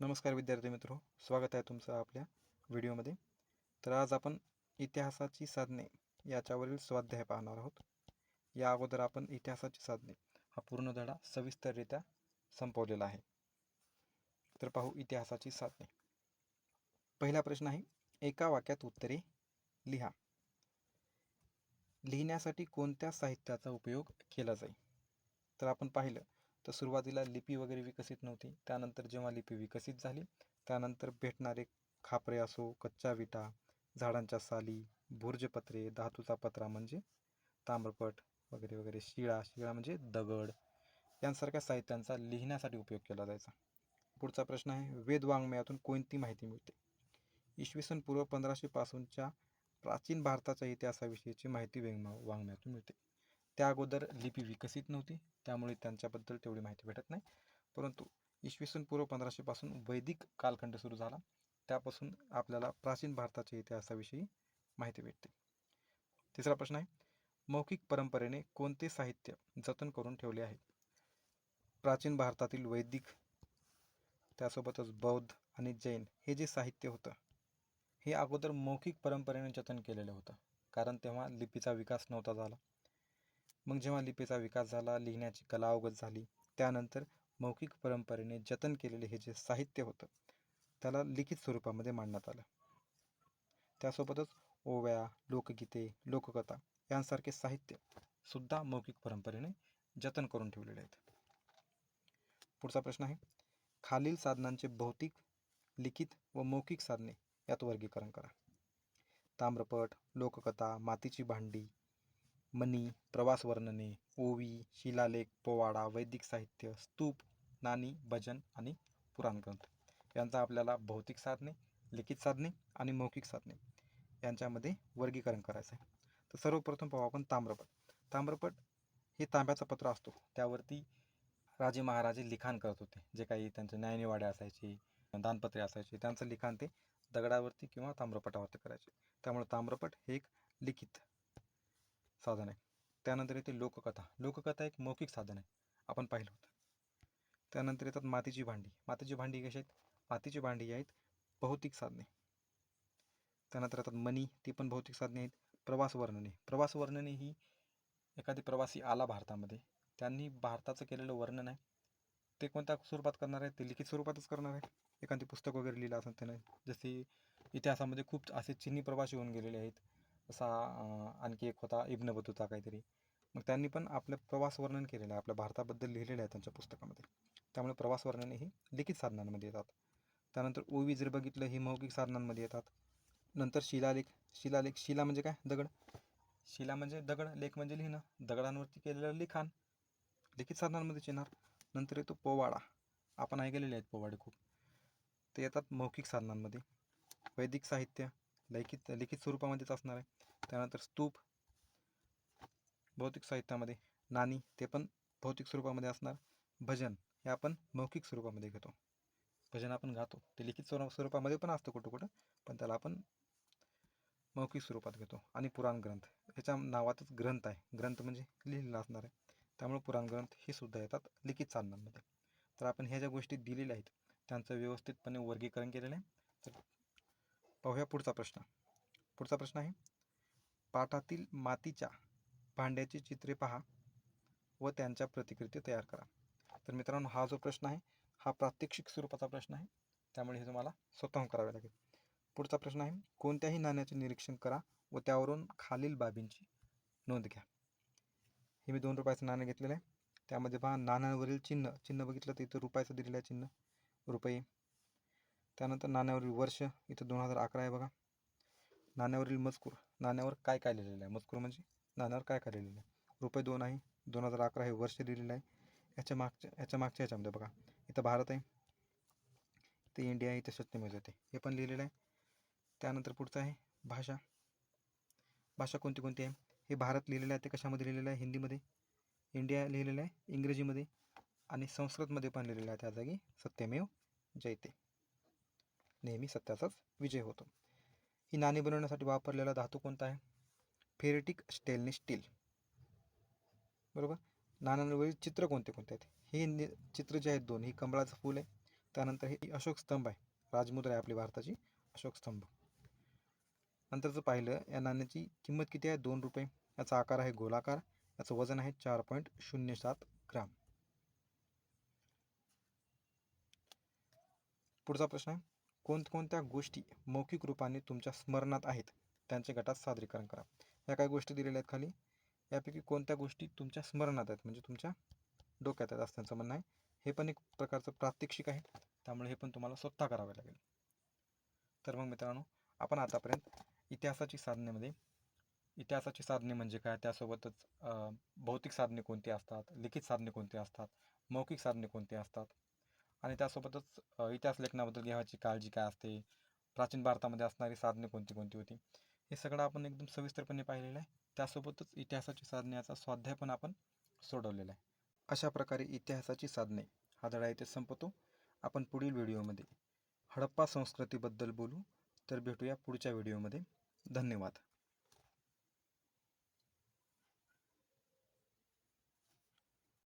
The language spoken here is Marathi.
नमस्कार विद्यार्थी मित्र स्वागत आहे तुमचं आपल्या व्हिडिओमध्ये. तर आज आपण इतिहासाची साधने याच्यावरील स्वाध्याय पाहणार आहोत. या अगोदर आपण इतिहासाची साधने हा पूर्ण धडा सविस्तररित्या संपवलेला आहे. तर पाहू इतिहासाची साधने. पहिला प्रश्न आहे एका वाक्यात उत्तरे लिहा. लिहिण्यासाठी कोणत्या साहित्याचा उपयोग केला जाईल तर आपण पाहिलं तर सुरुवातीला लिपी वगैरे विकसित नव्हती. त्यानंतर जेव्हा लिपी विकसित झाली त्यानंतर भेटणारे खापरे असो कच्च्या विटा झाडांच्या साली भुर्जपत्रे धातूचा पत्रा म्हणजे ताम्रपट वगैरे वगैरे शिळा शिळा म्हणजे दगड यांसारख्या साहित्यांचा लिहिण्यासाठी उपयोग केला जायचा. पुढचा प्रश्न आहे वेदवाङ्मयातून कोणती माहिती मिळते? इसवी सन पूर्व पंधराशे पासूनच्या प्राचीन भारताच्या इतिहासाविषयीची माहिती वेंग वाङ्मयातून मिळते. त्या अगोदर लिपी विकसित नव्हती त्यामुळे त्यांच्याबद्दल तेवढी माहिती भेटत नाही. परंतु इसवी सन पूर्व पंधराशेपासून वैदिक कालखंड सुरू झाला. त्यापासून आपल्याला प्राचीन भारताच्या इतिहासाविषयी माहिती भेटते. तिसरा प्रश्न आहे मौखिक परंपरेने कोणते साहित्य जतन करून ठेवले आहे? प्राचीन भारतातील वैदिक त्यासोबतच बौद्ध आणि जैन हे जे साहित्य होतं हे अगोदर मौखिक परंपरेने जतन केलेलं होतं. कारण तेव्हा लिपीचा विकास नव्हता झाला. मग जेव्हा लिपीचा विकास झाला लिहिण्याची कला अवगत झाली त्यानंतर मौखिक परंपरेने जतन केलेले हे जे साहित्य होतं त्याला लिखित स्वरूपामध्ये मांडण्यात आलं. त्यासोबतच ओव्या लोकगीते लोककथा यांसारखे साहित्य सुद्धा मौखिक परंपरेने जतन करून ठेवलेले आहेत. पुढचा प्रश्न आहे खालील साधनांचे भौतिक लिखित व मौखिक साधने यात वर्गीकरण करा. ताम्रपट लोककथा मातीची भांडी मणी प्रवास वर्णने ओवी शिलालेख पोवाडा वैदिक साहित्य स्तूप नाणी भजन आणि पुराण ग्रंथ. यांचा आपल्याला भौतिक साधने लिखित साधने आणि मौखिक साधने यांच्यामध्ये वर्गीकरण करायचं आहे. तर सर्वप्रथम पाहू आपण ताम्रपट. ताम्रपट हे तांब्याचं पत्र असतो. त्यावरती राजे महाराजे लिखाण करत होते. जे काही त्यांचे न्यायनिवाडे असायचे दानपत्रे असायचे त्यांचं लिखाण ते दगडावरती किंवा ताम्रपटावरती करायचे. त्यामुळे ताम्रपट हे एक लिखित साधन आहे. त्यानंतर येते लोककथा. लोककथा एक मौखिक साधन आहे. आपण पाहिलं होतं. त्यानंतर येतात मातीची भांडी. मातीची भांडी कशी आहेत? मातीची भांडी आहेत भौतिक साधने. त्यानंतर येतात मनी ती पण भौतिक साधने आहेत. प्रवास वर्णने. प्रवास वर्णने ही एखादी प्रवासी आला भारतामध्ये. त्यांनी भारताचं केलेलं वर्णन आहे. ते कोणत्या स्वरूपात करणार आहे? ते लिखित स्वरूपातच करणार आहे. एखादी पुस्तक वगैरे लिहिलं असेल त्याने. जसे इतिहासामध्ये खूप असे चिनी प्रवासी होऊन गेलेले आहेत. असा आणखी एक होता इब्न बतुता काहीतरी. मग त्यांनी पण आपलं प्रवास वर्णन केलेलं आहे. आपल्या भारताबद्दल लिहिलेलं आहे त्यांच्या पुस्तकामध्ये. त्यामुळे प्रवास वर्णने ही लिखित साधनांमध्ये येतात. त्यानंतर ओवी जर बघितलं ही मौखिक साधनांमध्ये येतात. नंतर शिलालेख शिलालेख शिला म्हणजे काय? दगड. शिला म्हणजे दगड लेख म्हणजे लिहिणं. दगडांवरती केलेलं लिखाण लिखित साधनांमध्ये येणार. नंतर येतो पोवाडा. आपण ऐकलेले आहेत पोवाडे खूप. ते येतात मौखिक साधनांमध्ये. वैदिक साहित्य लिखित लिखित स्वरूपामध्येच असणार आहे. त्यानंतर स्तूप भौतिक साहित्यामध्ये नाणी ते पण भौतिक स्वरूपामध्ये असणार. भजन हे आपण मौखिक स्वरूपामध्ये घेतो. भजन आपण गातो. ते लिखित स्वरूप स्वरूपामध्ये पण असतं कुठं कुठं पण त्याला आपण मौखिक स्वरूपात घेतो. आणि पुराण ग्रंथ ह्याच्या नावातच ग्रंथ आहे. ग्रंथ म्हणजे लिहिलेला असणार आहे. त्यामुळे पुराण ग्रंथ हे सुद्धा येतात लिखित साधनांमध्ये. तर आपण ह्या ज्या गोष्टी दिलेल्या आहेत त्यांचं व्यवस्थितपणे वर्गीकरण केलेलं आहे. तर पाहूया पुढचा प्रश्न. पुढचा प्रश्न आहे पाठातील मातीच्या भांड्याची चित्रे पहा व त्यांच्या प्रतिकृती तयार करा. तर मित्रांनो हा जो प्रश्न आहे हा प्रात्यक्षिक स्वरूपाचा प्रश्न आहे. त्यामुळे हे तुम्हाला स्वतःहून करावे लागेल. पुढचा प्रश्न आहे कोणत्याही नाण्याचे निरीक्षण करा व त्यावरून खालील बाबींची नोंद घ्या. हे मी दोन रुपयाचं नाणं घेतलेलं आहे. त्यामध्ये पहा नाण्यांवरील चिन्ह. चिन्ह बघितलं तर इथं रुपयाचं दिलेलं आहे चिन्ह. रुपये. त्यानंतर नाण्यावरील वर्ष. इथं दोन हजार अकरा आहे बघा. नाण्यावरील मजकूर. नाण्यावर काय काय लिहिलेलं आहे? मजकूर म्हणजे? नाण्यावर काय काय लिहिलेलं आहे? रुपये दोन आहे दोन हजार अकरा हे वर्ष दिलेलं आहे. याच्या मागच्या याच्या मागच्या याच्यामध्ये बघा. इथं भारत आहे. इथं इंडिया आहे इथं सत्यमेव येते हे पण लिहिलेलं आहे. त्यानंतर पुढचं आहे भाषा. भाषा कोणती कोणती आहे? हे भारत लिहिलेलं आहे ते कशामध्ये लिहिलेलं आहे? हिंदीमध्ये. इंडिया लिहिलेलं आहे इंग्रजीमध्ये. आणि संस्कृतमध्ये पण लिहिलेलं आहे त्या जागी सत्यमेव जयते. नेहमी सत्याचाच विजय होतो. ही नाणी बनवण्यासाठी वापरलेला धातू कोणता आहे? Ferritic stainless steel. बरोबर? नाण्यांवरील चित्र कोणते कोणते आहेत? हे नि चित्र जे आहेत दोन ही कमळाचं फूल आहे. त्यानंतर हे अशोक स्तंभ आहे. राजमुद्रा आहे आपली भारताची अशोक स्तंभ. नंतरचं पाहिलं या नाण्याची किंमत किती आहे? दोन रुपये. याचा आकार आहे गोलाकार. याचं वजन आहे चार पॉईंट शून्य सात ग्राम. पुढचा प्रश्न आहे. कोणकोणत्या गोष्टी मौखिक रूपाने तुमच्या स्मरणात आहेत त्यांचे गटात सादरीकरण करा. ह्या काय गोष्टी दिलेल्या आहेत खाली. यापैकी कोणत्या गोष्टी तुमच्या स्मरणात आहेत? म्हणजे तुमच्या डोक्यात आहेत असं त्यांचं म्हणणं आहे. हे पण एक प्रकारचं प्रात्यक्षिक आहे. त्यामुळे हे पण तुम्हाला स्वतः करावे लागेल. तर मग मित्रांनो आपण आतापर्यंत इतिहासाची साधनेमध्ये इतिहासाची साधने म्हणजे काय? त्यासोबतच भौतिक साधने कोणती असतात? लिखित साधने कोणती असतात? मौखिक साधने कोणती असतात? आणि त्यासोबतच इतिहास लेखनाबद्दल घ्यायची काळजी काय असते? प्राचीन भारतामध्ये असणारी साधने कोणती कोणती होती? हे सगळं आपण एकदम सविस्तरपणे पाहिलेलं आहे. त्यासोबतच इतिहासाची साधने याचा स्वाध्याय पण आपण सोडवलेला आहे. अशा प्रकारे इतिहासाची साधने हा धडा इथे संपतो. आपण पुढील व्हिडिओमध्ये हडप्पा संस्कृतीबद्दल बोलू. तर भेटूया पुढच्या व्हिडिओमध्ये. धन्यवाद.